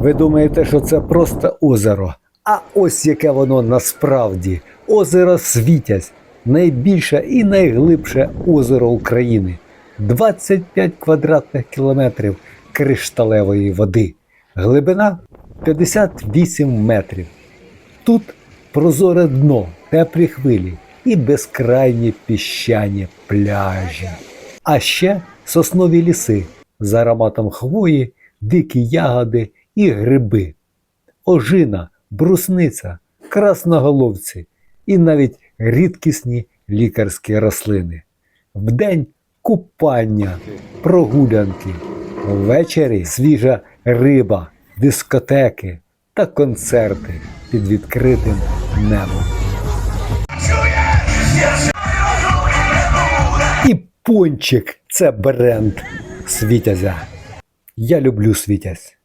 Ви думаєте, що це просто озеро? А ось яке воно насправді. Озеро Світязь. Найбільше і найглибше озеро України. 25 квадратних кілометрів кришталевої води. Глибина 58 метрів. Тут прозоре дно, теплі хвилі і безкрайні піщані пляжі. А ще соснові ліси з ароматом хвої, дикі ягоди і гриби, ожина, брусниця, красноголовці і навіть рідкісні лікарські рослини. Вдень купання, прогулянки, ввечері свіжа риба, дискотеки та концерти під відкритим небом. І пончик це бренд Світязя. Я люблю Світязь.